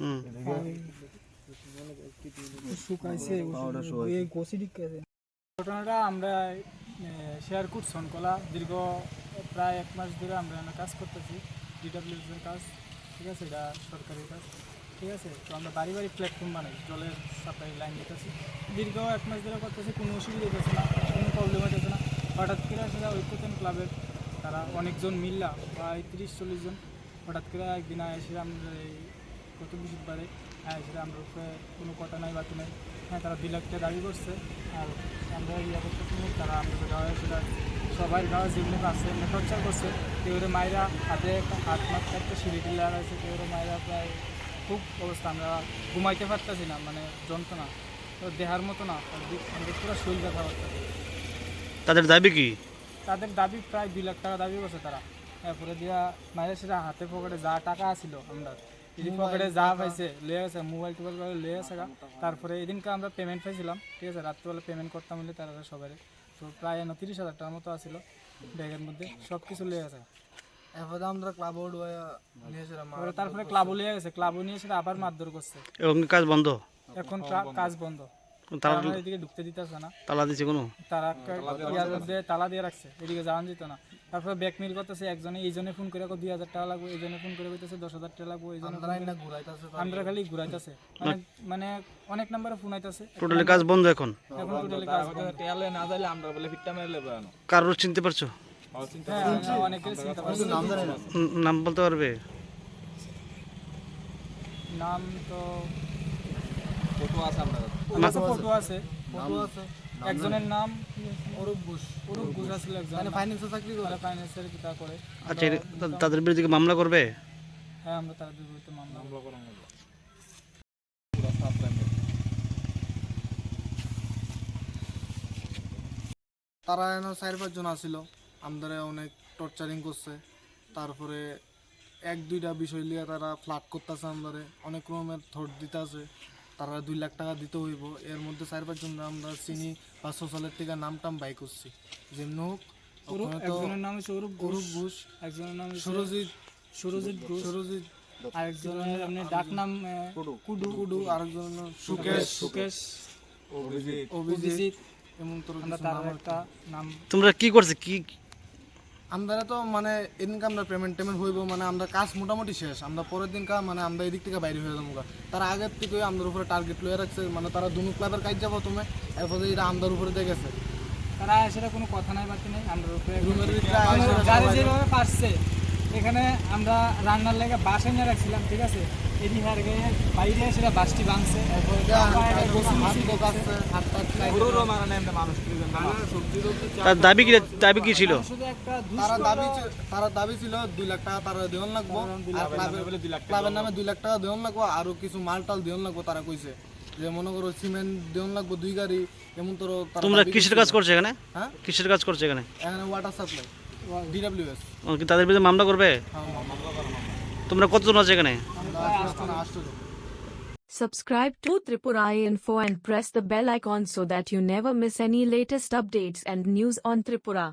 হুম শুকাইছে। এই গোসি ডিকাছে ঘটনাটা আমরা শেয়ার করছি সনকলা দীর্ঘ প্রায় এক মাস ধরে আমরা কাজ করতেছি ডিডাব্লিউএস এর কাজ ঠিক আছে? এটা সরকারি কাজ ঠিক আছে? তো আমরা বাড়ি বাড়ি প্ল্যাটফর্ম বানাই জলের সাপ্লাই লাইন দিতেছি দীর্ঘ এক মাস ধরে করতেছি কোনো অসুবিধা হইতেছে না কোনো প্রবলেম হইতেছে না। হঠাৎ করে সেটা ঐক্যতন ক্লাবের তারা অনেকজন মিললা প্রায় তিরিশ চল্লিশ জন। হঠাৎ করে একদিন এসে আমরা এই গত বৃহস্পতিবারে হ্যাঁ সেটা আমরা কোনো কথা নাই বাকি নাই। হ্যাঁ তারা দুই লাখ টাকা দাবি করছে। আর আমরা ইয়ে করতেছি তারা আমাদের গাঁয়ে সেটা সবাই গাঁয়ে যেগুলো আছে এমনি টর্চার করছে। কেউ মায়েরা হাতে একটা হাত মাত্র একটা সিঁড়ি টিলে লাগাইছে কেউ মায়েরা প্রায় খুব অবস্থা আমরা ঘুমাইতে পারতেছি না মানে যন্ত্রণা। দেহার মতো না আমাদের পুরো শরীর ব্যথা করতেছে তাদের দাবি কি? তাদের দাবি প্রায় দুই লাখ টাকা দাবি করছে তারা। এরপরে দিয়া মায়ের সেটা হাতে পকেটে যা টাকা আছিল আমরা পকেটে যা পাইছে লয়ে গেছে মোবাইল টোবাইল করে লয়ে গেছে তারপরে এদিনকে আমরা পেমেন্ট পাইছিলাম ঠিক আছে রাত্রিবেলা পেমেন্ট করতাম হলে তারা সবাই তো প্রায় এনে তিরিশ হাজার টাকার মতো আছিল ব্যাগের মধ্যে সব কিছু লয়ে গেছে এরপরে আমরা ক্লাব তারপরে ক্লাবও লিয়ে গেছে ক্লাবও নিয়ে সেটা আবার মারধর করছে। এবং কাজ বন্ধ? এখন কাজ বন্ধ। তালা এদিকে ঢুকতে দিতেছে না। তালা দিচ্ছে কোনো? তারা ইয়ার তালা দিয়ে রাখছে এদিকে যাওয়ান যেত না। তারপরে ব্যাক মিল করতেছে একজনে এই জনে ফোন করে দুই হাজার টাকা লাগবে এই জনে ফোন করে কইতেছে দশ হাজার টাকা লাগবে এই জনে ঘুরাইতেছে আমরা খালি ঘুরাইতেছে। মানে মানে অনেক নাম্বারে ফোন আইতাছে। টোটালি কাজ বন্ধ এখন। এখন টোটালি কাজ বন্ধ। টেয়ালে না যাইলে আমরা বলে ফিটটা মেরে লেবে কারোর চিনতে পারছ? হ্যাঁ নাম বলতে পারবে? নাম তো ফটো আছে আমরা ফটো আছে। ফটো আছে একজনের নাম অরূপ ঘোষ। অরূপ ঘোষ। আছিল একজন মানে ফাইন্যান্সে চাকরি করে। ফাইন্যান্সের কিতা করে। আচ্ছা তাদের বিরুদ্ধে কি মামলা করবে? হ্যাঁ আমরা তার বিরুদ্ধে মামলা করব। তারা এনে চার পাঁচজন আসিল। আমাদের অনেক টর্চারিং করছে। তারপরে এক দুইটা বিষয় নিয়ে তারা ফ্লাট করতেছে আমাদের। অনেক রকমের থট দিতেছে। তারা দুই লাখ টাকা দিতে হইব। এর মধ্যে চার পাঁচজন আমরা চিনি বা সোশ্যালের থেকে নাম টাম বাই করছি। যেমন হোক একজনের নাম হচ্ছে অরূপ ঘোষ একজনের নাম সুরজিৎ সুরজিৎ ঘোষ সুরজিৎ আরেকজনের আপনি ডাক নাম কুডু কুডু আরেকজন সুকেশ সুকেশ অভিজিৎ অভিজিৎ। এমন তোর আমরা তার একটা নাম তোমরা কি করছে? কি আমরা তো মানে এদিনকে আমরা পেমেন্ট টেমেন্ট হইব মানে আমরা কাজ মোটামুটি শেষ। আমরা পরের দিন কা মানে আমরা এদিক থেকে বাইরে হয়ে যাব। তার আগের থেকে আমাদের উপরে টার্গেট লয়ে রাখছে মানে তারা দুনু ক্লাবের কাজ যাব তুমি এরপর এটা আমাদের উপরে দিয়ে গেছে। তারা সেটা কোনো কথা নাই বাকি নেই আমরা উপরে এখানে আমরা রান্নার লেগে বাস এনে রাখছিলাম ঠিক আছে? হার গিয়ে বাইরে সেটা বাসটি ভাঙছে। তার দাবি কি দাবি কি ছিল? তারা দাবি তারা দাবি ছিল দুই লাখ টাকা তারা দেওয়ান লাগবো। আর ক্লাবের ক্লাবের নামে দুই লাখ টাকা দেওয়ান লাগবো আরও কিছু মাল টাল দেওয়ান লাগবো তারা কইছে। যে মনে করো সিমেন্ট দেওয়ান লাগবো দুই গাড়ি এমন তোর তোমরা কিসের কাজ করছ এখানে? হ্যাঁ? কিসের কাজ করছ এখানে? এখানে ওয়াটার সাপ্লাই ডিডাব্লিউএস ও, কি তাদের বিরুদ্ধে মামলা করবে তোমরা কতজন আছে এখানে আমরা আসতে Subscribe to Tripura Info and press the bell icon so that you never miss any latest updates and news on Tripura.